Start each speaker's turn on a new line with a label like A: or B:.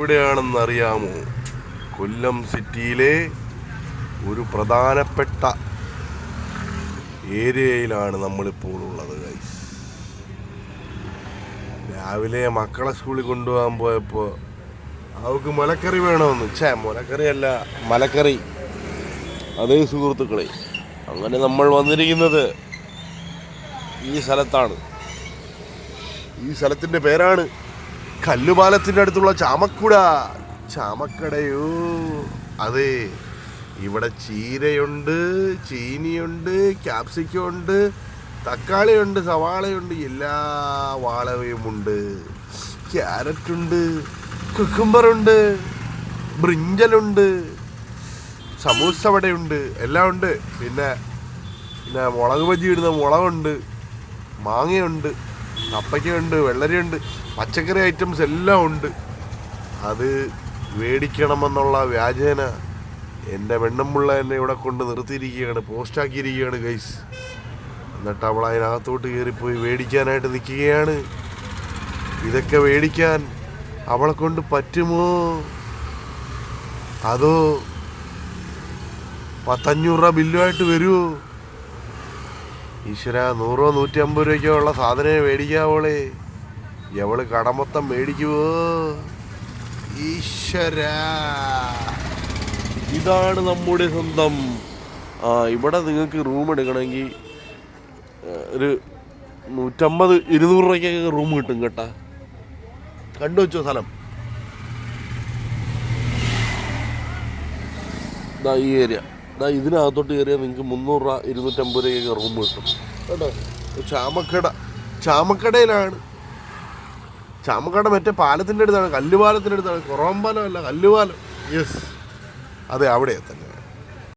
A: എവിടെയാണെന്ന് അറിയാമോ കൊല്ലം സിറ്റിയിലെ ഒരു പ്രധാനപ്പെട്ട ഏരിയയിലാണ് നമ്മളിപ്പോൾ ഉള്ളത് ഗൈസ് രാവിലെ മക്കളെ സ്കൂളിൽ കൊണ്ടുപോകാൻ പോയപ്പോൾ അവൾക്ക് മുലക്കറി വേണമെന്ന്. ഛേ മുലക്കറി അല്ല മലക്കറി. അതേ സുഹൃത്തുക്കളെ അങ്ങനെ നമ്മൾ വന്നിരിക്കുന്നത് ഈ സ്ഥലത്താണ്. ഈ സ്ഥലത്തിന്റെ പേരാണ് കല്ലുപാലത്തിന്റെ അടുത്തുള്ള ചാമക്കുട. ചാമക്കടയോ. അതെ ഇവിടെ ചീരയുണ്ട് ചീനിയുണ്ട് ക്യാപ്സിക്കം ഉണ്ട് തക്കാളിയുണ്ട് സവാളയുണ്ട് എല്ലാ വാളവയുമുണ്ട്. ക്യാരറ്റുണ്ട് കുക്കുംബറുണ്ട് ബ്രിഞ്ചലുണ്ട് സമൂസ വടയുണ്ട് എല്ലാം ഉണ്ട് പിന്നെ പിന്നെ മുളക് ബജി ഇടുന്ന മുളകുണ്ട് മാങ്ങയുണ്ട്. കപ്പയ്ക്കുണ്ട് വെള്ളരിയുണ്ട് പച്ചക്കറി ഐറ്റംസ് എല്ലാം ഉണ്ട്. അത് മേടിക്കണമെന്നുള്ള വ്യാജേന എന്റെ വെണ്ണമ്പുള്ള എന്നെ ഇവിടെ കൊണ്ട് നിർത്തിയിരിക്കുകയാണ് പോസ്റ്റാക്കിയിരിക്കുകയാണ് ഗൈസ് എന്നിട്ട് അവൾ അതിനകത്തോട്ട് കയറിപ്പോയി മേടിക്കാനായിട്ട് നിൽക്കുകയാണ്. ഇതൊക്കെ മേടിക്കാൻ അവളെ കൊണ്ട് പറ്റുമോ? അതോ പത്തഞ്ഞൂറ് രൂപ ബില്ലുമായിട്ട് വരുമോ? ഈശ്വര നൂറോ നൂറ്റി അമ്പത് രൂപയ്ക്കോ ഉള്ള സാധനം മേടിക്കാവോളെ എവൾ കടമൊത്തം മേടിക്കുവോ? ഈശ്വര. ഇതാണ് നമ്മുടെ സ്വന്തം. ആ ഇവിടെ നിങ്ങൾക്ക് റൂം എടുക്കണമെങ്കിൽ ഒരു നൂറ്റമ്പത് ഇരുന്നൂറ് രൂപയ്ക്കൊക്കെ റൂം കിട്ടും കേട്ടാ. കണ്ടു വെച്ചോ സ്ഥലം. ഈ ഏരിയ ഇതിനകത്തോട്ട് കയറിയാൽ നിങ്ങൾക്ക് മുന്നൂറ് രൂപ ഇരുന്നൂറ്റമ്പത് രൂപയൊക്കെ റൂം കിട്ടും. കേട്ടോ? ചാമക്കട. ചാമക്കടയിലാണ്. ചാമക്കട മറ്റേ പാലത്തിന്റെ അടുത്താണ് കല്ലുപാലത്തിന്റെ അടുത്താണ്. കുറവമ്പാലം അല്ല കല്ലുപാലം. യെസ് അതെ അവിടെ തന്നെ.